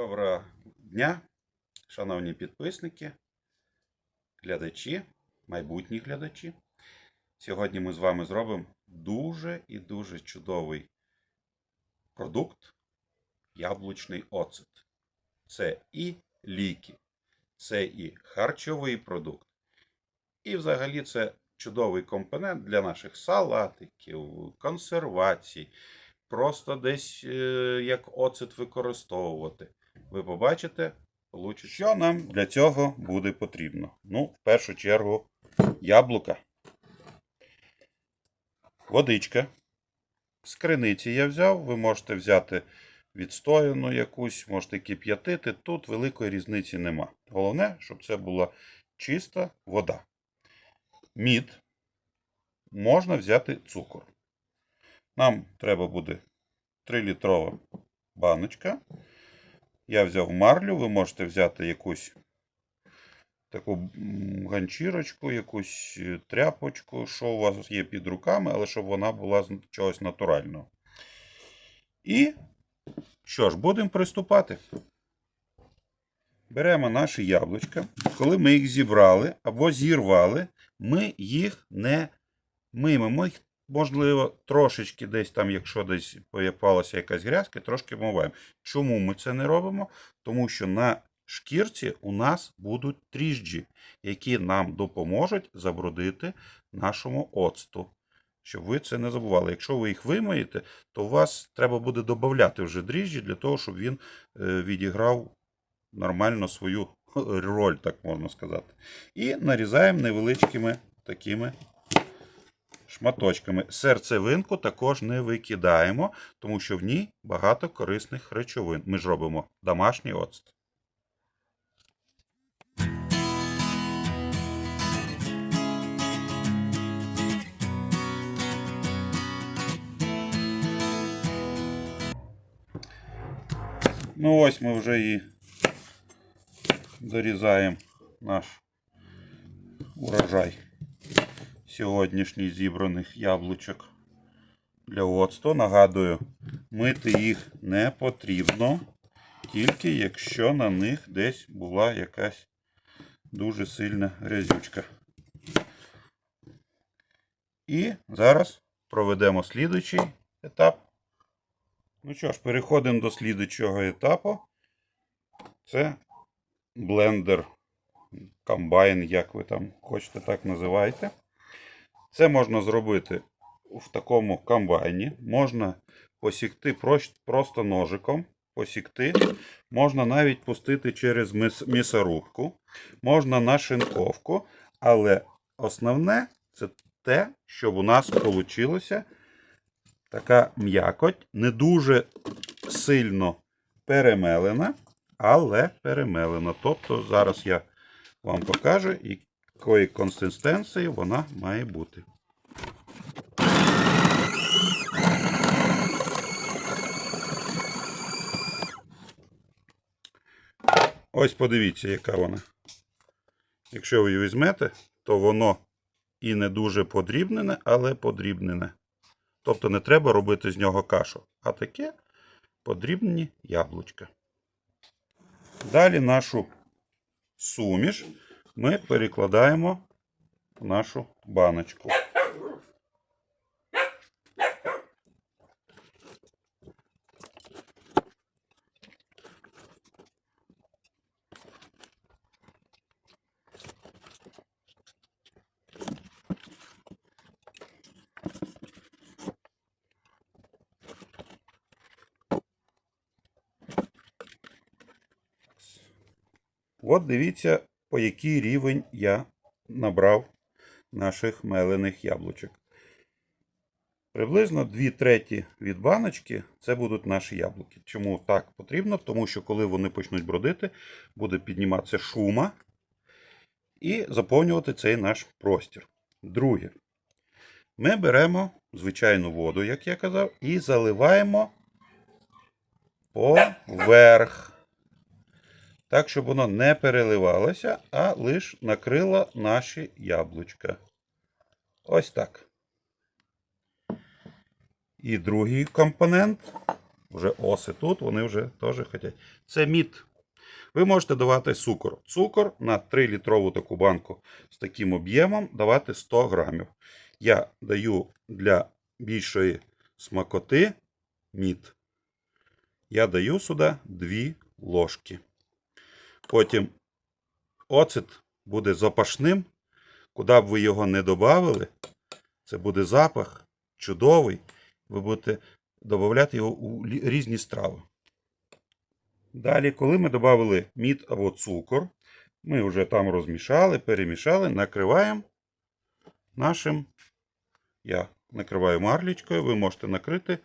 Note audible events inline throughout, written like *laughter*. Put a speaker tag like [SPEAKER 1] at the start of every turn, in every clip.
[SPEAKER 1] Доброго дня, шановні підписники, глядачі, майбутні глядачі. Сьогодні ми з вами зробимо дуже і дуже чудовий продукт яблучний оцет. Це і ліки, це і харчовий продукт. І взагалі це чудовий компонент для наших салатиків, консервацій. Просто десь е, як оцет використовувати. Ви побачите, получите. Що нам для цього буде потрібно? Ну, в першу чергу, яблука, водичка. З криниці я взяв. Ви можете взяти відстояну якусь, можете кип'ятити. Тут великої різниці нема. Головне, щоб це була чиста вода. Мід. Можна взяти цукор. Нам треба буде 3-літрова баночка. Я взяв марлю, ви можете взяти якусь таку ганчірочку, якусь е, тряпочку, що у вас є під руками, але щоб вона була з чогось натурального. І що ж, будемо приступати. Беремо наші яблучка. Коли ми їх зібрали або зірвали, ми їх не миємо. Ми їх, можливо, трошечки десь там, якщо десь пояпалася якась грязка, трошки вмиваємо. Чому ми це не робимо? Тому що на шкірці у нас будуть тріжджі, які нам допоможуть забрудити нашому оцту. Щоб ви це не забували. Якщо ви їх вимиєте, то у вас треба буде додати вже дріжджі для того, щоб він е, відіграв нормально свою *laughs* роль, так можна сказати. І нарізаємо невеличкими такими шматочками. Серцевинку також не викидаємо, тому що в ній багато корисних речовин. Ми ж робимо домашній оцет. Ну ось ми вже і дорізаємо наш урожай сьогоднішній зібраних яблучок для оцту. Нагадую, мити їх не потрібно, тільки якщо на них десь була якась дуже сильна грязючка. І зараз проведемо слідуючий етап. Ну що ж, переходимо до слідуючого етапу. Це блендер, комбайн, як ви там хочете так називайте. Це можна зробити в такому комбайні. Можна посікти просто ножиком. Посікти. Можна навіть пустити через м'ясорубку. Можна на шинковку. Але основне це те, щоб у нас вийшла така м'якоть, не дуже сильно перемелена, але перемелена. Тобто зараз я вам покажу, якої консистенції вона має бути. Ось подивіться, яка вона. Якщо ви її візьмете, то воно і не дуже подрібнене, але подрібнене. Тобто не треба робити з нього кашу, а таке подрібнені яблучка. Далі нашу суміш ми перекладаємо в нашу баночку. От дивіться, по який рівень я набрав наших мелених яблучок. Приблизно 2 треті від баночки це будуть наші яблуки. Чому так потрібно? Тому що коли вони почнуть бродити, буде підніматися шума і заповнювати цей наш простір. Друге, ми беремо звичайну воду, як я казав, і заливаємо поверх. Так, щоб воно не переливалося, а лише накрило наші яблучка. Ось так. І другий компонент вже оси тут, вони вже теж хочуть. Це мід. Ви можете давати цукор. Цукор на 3-літрову таку банку з таким об'ємом давати 100 грамів. Я даю для більшої смакоти мід. Я даю сюди 2 ложки. Потім оцет буде запашним. Куди б ви його не додавали, це буде запах чудовий. Ви будете додавати його у різні страви. Далі, коли ми додали мід або цукор, ми вже там розмішали, перемішали, накриваємо нашим. Я накриваю марлічкою, ви можете накрити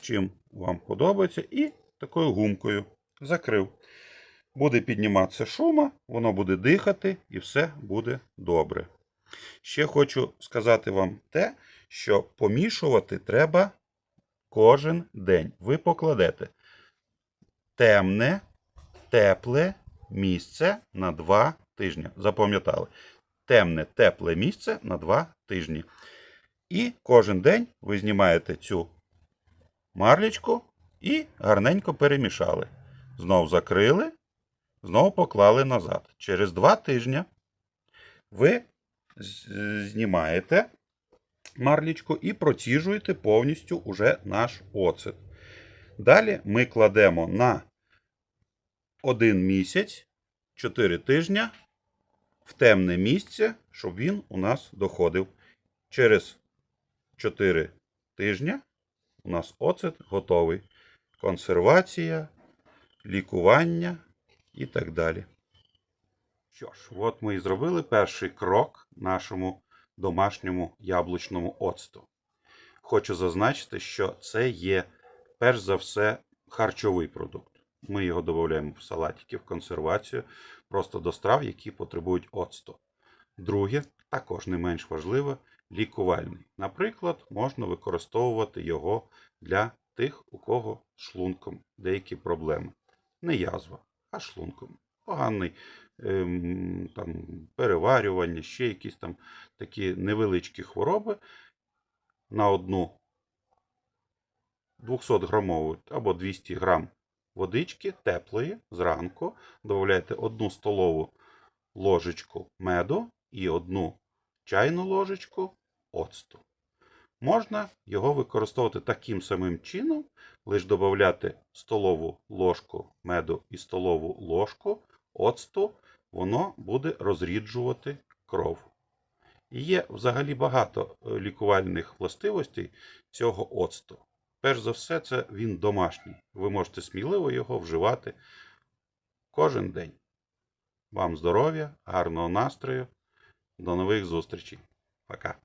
[SPEAKER 1] чим вам подобається, і такою гумкою закрив. Буде підніматися шума, воно буде дихати і все буде добре. Ще хочу сказати вам те, що помішувати треба кожен день. Ви покладете темне, тепле місце на 2 тижні. Запам'ятали? Темне, тепле місце на 2 тижні. І кожен день ви знімаєте цю марлічку і гарненько перемішали. Знов закрили, знову поклали назад. Через 2 тижні ви знімаєте марлічку і проціжуєте повністю уже наш оцет. Далі ми кладемо на один місяць, 4 тижня в темне місце, щоб він у нас доходив. Через 4 тижня у нас оцет готовий. Консервація, лікування і так далі. Що ж, от ми і зробили перший крок нашому домашньому яблучному оцту. Хочу зазначити, що це є перш за все харчовий продукт. Ми його додаємо в салатики, в консервацію, просто до страв, які потребують оцту. Друге, також не менш важливе, лікувальний. Наприклад, можна використовувати його для тих, у кого шлунком деякі проблеми. Не язва, а шлунком. Поганий ем, там, переварювання, ще якісь там такі невеличкі хвороби на одну 200 грамову або 200 грам водички теплої зранку. Додаєте одну столову ложечку меду і одну чайну ложечку оцту. Можна його використовувати таким самим чином, лише додати столову ложку меду і столову ложку оцту, воно буде розріджувати кров. І є взагалі багато е, лікувальних властивостей цього оцту. Перш за все, це він домашній. Ви можете сміливо його вживати кожен день. Вам здоров'я, гарного настрою. До нових зустрічей. Пока.